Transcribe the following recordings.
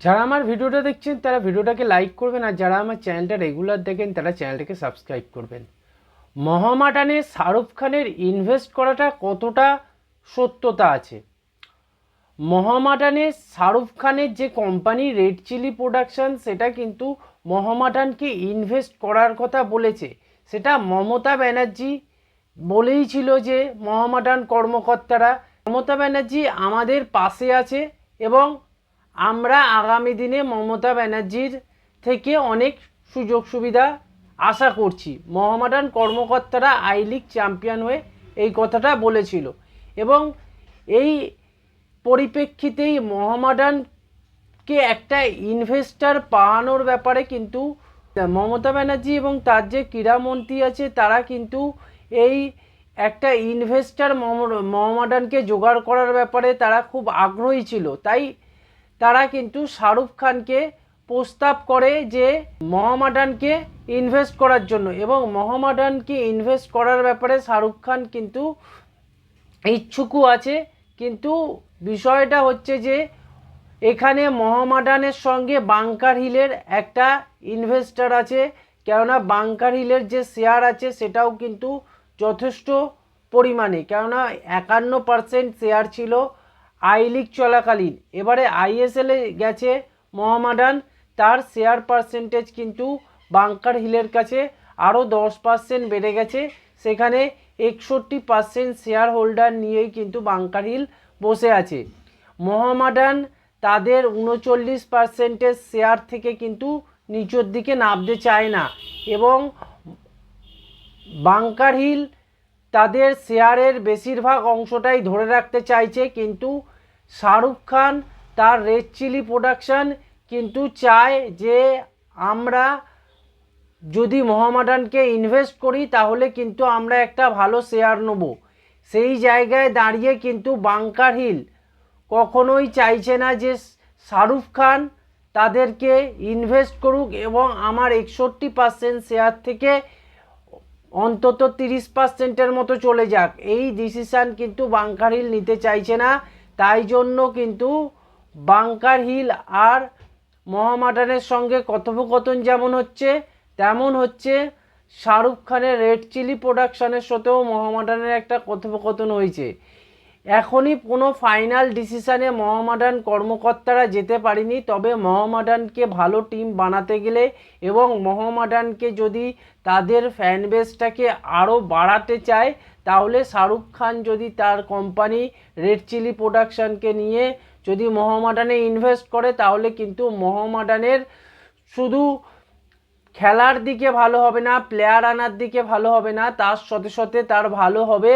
যারা আমার ভিডিওটা দেখছেন, তারা ভিডিওটাকে লাইক করবেন আর যারা আমার চ্যানেলটা রেগুলার দেখেন, তারা চ্যানেলটাকে সাবস্ক্রাইব করবেন। মহামাটানে শাহরুখ খানের ইনভেস্ট করাটা কতটা সত্যতা আছে? মহামাটানে শাহরুখ খানের যে কোম্পানি রেড চিলি প্রোডাকশন সেটা কিন্তু মহামাটানকে ইনভেস্ট করার কথা বলেছে। সেটা মমতা ব্যানার্জি বলেই ছিল যে মহামাটান কর্মকর্তারা। মমতা ব্যানার্জি আমাদের পাশে আছে এবং আমরা আগামী দিনে মমতা ব্যানার্জির থেকে অনেক সুযোগ সুবিধা আশা করছি। মহামাডান কর্মকর্তারা আই লিগ চ্যাম্পিয়ন হয়ে এই কথাটা বলেছিল এবং এই পরিপ্রেক্ষিতেই মহামাডানকে একটা ইনভেস্টার পাওয়ানোর ব্যাপারে কিন্তু মমতা ব্যানার্জি এবং তার যে ক্রীড়ামন্ত্রী আছে, তারা কিন্তু এই একটা ইনভেস্টার মহামাডানকে জোগাড় করার ব্যাপারে তারা খুব আগ্রহী ছিল। তাই তারা কিন্তু শাহরুখ খানকে প্রস্তাব করে যে মহামাডানকে ইনভেস্ট করার জন্য এবং মহামাডানকে ইনভেস্ট করার ব্যাপারে শাহরুখ খান কিন্তু ইচ্ছুকও আছে। কিন্তু বিষয়টা হচ্ছে যে এখানে মহামাডানের সঙ্গে বাংকার হিলের একটা ইনভেস্টার আছে। কেননা বাংকার হিলের যে শেয়ার আছে সেটাও কিন্তু যথেষ্ট পরিমাণে। কেননা একান্ন পার্সেন্ট শেয়ার ছিল। আই লিগ চলাকালীন। এবারে আইএসএলে গেছে মহামাডান। তার শেয়ার পার্সেন্টেজ কিন্তু বাংকার হিলের কাছে আরও দশ পার্সেন্ট বেড়ে গেছে। সেখানে একষট্টি পার্সেন্ট শেয়ার হোল্ডার নিয়েই কিন্তু বাংকার হিল বসে আছে। মহামাডান তাদের উনচল্লিশ পার্সেন্টের শেয়ার থেকে কিন্তু নিচের দিকে নামতে চায় না। এবং বাংকার হিল তাদের শেয়ারের বেশিরভাগ অংশটাই ধরে রাখতে চাইছে কিন্তু শাহরুখ খান, তার রেড চিলি প্রোডাকশান কিন্তু চায় যে আমরা যদি মহামাডানকে ইনভেস্ট করি তাহলে কিন্তু আমরা একটা ভালো শেয়ার নেব। সেই জায়গায় দাঁড়িয়ে কিন্তু বাংকার হিল কখনোই চাইছে না যে শাহরুখ খান তাদেরকে ইনভেস্ট করুক এবং আমার একষট্টি পার্সেন্ট শেয়ার থেকে অন্তত তিরিশ পার্সেন্টের মতো চলে যাক। এই ডিসিশান কিন্তু বাংকার হিল নিতে চাইছে না। তাই জন্য কিন্তু বাংকার হিল আর মহামাডানের সঙ্গে কথোপকথন যেমন হচ্ছে, তেমন হচ্ছে শাহরুখ খানের রেড চিলি প্রোডাকশানের সাথেও মহামাডানের একটা কথোপকথন হয়েছে। এখনই কোনো ফাইনাল ডিসিশানে মহামাডান কর্মকর্তারা যেতে পারেনি, তবে মহামাডানকে ভালো টিম বানাতে গেলে এবং মহামাডানকে যদি তাদের ফ্যান বেসটাকে আরও বাড়াতে চায়, তাহলে শাহরুখ খান যদি তার কোম্পানি রেড চিলি প্রোডাকশানকে নিয়ে যদি মহামাডানে ইনভেস্ট করে, তাহলে কিন্তু মহামাডানের শুধু খেলার দিকে ভালো হবে না প্লেয়ার আনার দিকে ভালো হবে না, তার সাথে সাথে তার ভালো হবে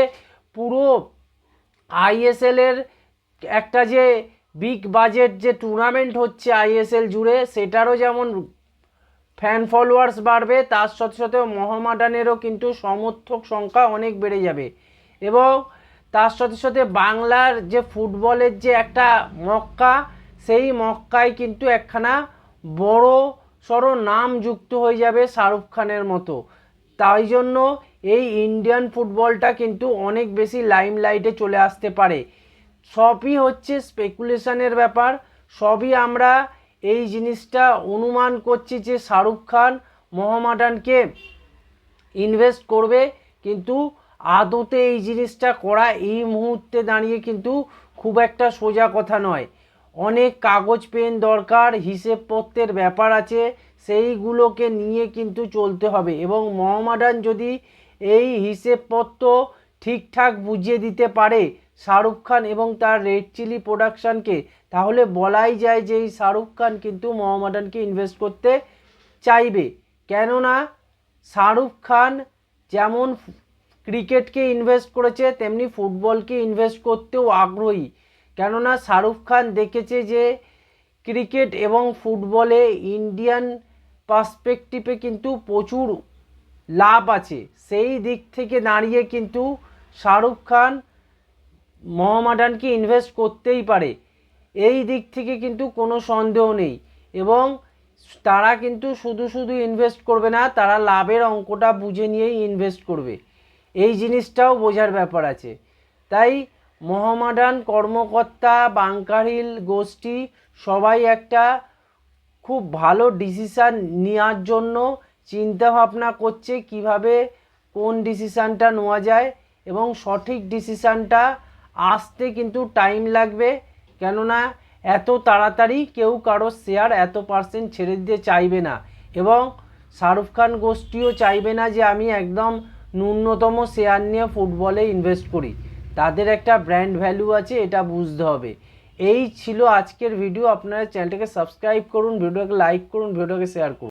পুরো আইএসএলের একটা যে বিগ বাজেট যে টুর্নামেন্ট হচ্ছে আইএসএল জুড়ে, সেটারও যেমন ফ্যান ফলোয়ার্স বাড়বে, তার সাথে সাথে মহামাডানেরও কিন্তু সমর্থক সংখ্যা অনেক বেড়ে যাবে। এবং তার সাথে সাথে বাংলার যে ফুটবলের যে একটা মক্কা, সেই মক্কায় কিন্তু একখানা বড় সড়ো নাম যুক্ত হয়ে যাবে শাহরুখ খানের মতো। তাই জন্য এই ইন্ডিয়ান ফুটবলটা কিন্তু অনেক বেশি লাইমলাইটে চলে আসতে পারে। সবই হচ্ছে স্পেকুলেশনের ব্যাপার। সবই আমরা এই জিনিসটা অনুমান করছি যে শাহরুখ খান মোহামেডানকে ইনভেস্ট করবে। কিন্তু আদতে এই জিনিসটা করা এই মুহূর্তে দাঁড়িয়ে কিন্তু খুব একটা সোজা কথা নয়। অনেক কাগজ পেন দরকার, হিসেবপত্রের ব্যাপার আছে, সেইগুলোকে নিয়ে কিন্তু চলতে হবে। এবং মহামাডান যদি এই হিসেবপত্র ঠিকঠাক বুঝিয়ে দিতে পারে শাহরুখ খান এবং তার রেড চিলি প্রোডাকশানকে। তাহলে বলাই যায় যে এই শাহরুখ খান কিন্তু মহামাডানকে ইনভেস্ট করতে চাইবে। কেননা শাহরুখ খান যেমন ক্রিকেটকে ইনভেস্ট করেছে, তেমনি ফুটবলকে ইনভেস্ট করতেও আগ্রহী। কেননা শাহরুখ খান দেখেছে যে ক্রিকেট এবং ফুটবলে ইন্ডিয়ান পার্সপেক্টিভে কিন্তু প্রচুর লাভ আছে। সেই দিক থেকে দাঁড়িয়ে কিন্তু শাহরুখ খান মহামাডানকে ইনভেস্ট করতেই পারে। এই দিক থেকে কিন্তু কোনো সন্দেহ নেই এবং তারা কিন্তু শুধু শুধু ইনভেস্ট করবে না, তারা লাভের অঙ্কটা বুঝে নিয়েই ইনভেস্ট করবে। এই জিনিসটাও বোঝার ব্যাপার আছে। তাই মহামাডান কর্মকর্তা বাংকারিল গোষ্ঠী সবাই একটা খুব ভালো ডিসিশান নেওয়ার জন্য চিন্তা ভাবনা করছে কীভাবে কোন ডিসিশানটা নেওয়া যায় এবং সঠিক ডিসিশানটা আসতে কিন্তু টাইম লাগবে। কেননা এত তাড়াতাড়ি কেউ কারও শেয়ার এত পার্সেন্ট ছেড়ে দিতে চাইবে না এবং শাহরুখ খান গোষ্ঠীও চাইবে না যে আমি একদম ন্যূনতম শেয়ার নিয়ে ফুটবলে ইনভেস্ট করি। তাদের একটা ব্র্যান্ড ভ্যালু আছে, এটা বুঝতে হবে। এই ছিল আজকের ভিডিও আপনারা চ্যানেলটাকে সাবস্ক্রাইব করুন ভিডিওকে লাইক করুন ভিডিওকে শেয়ার করুন।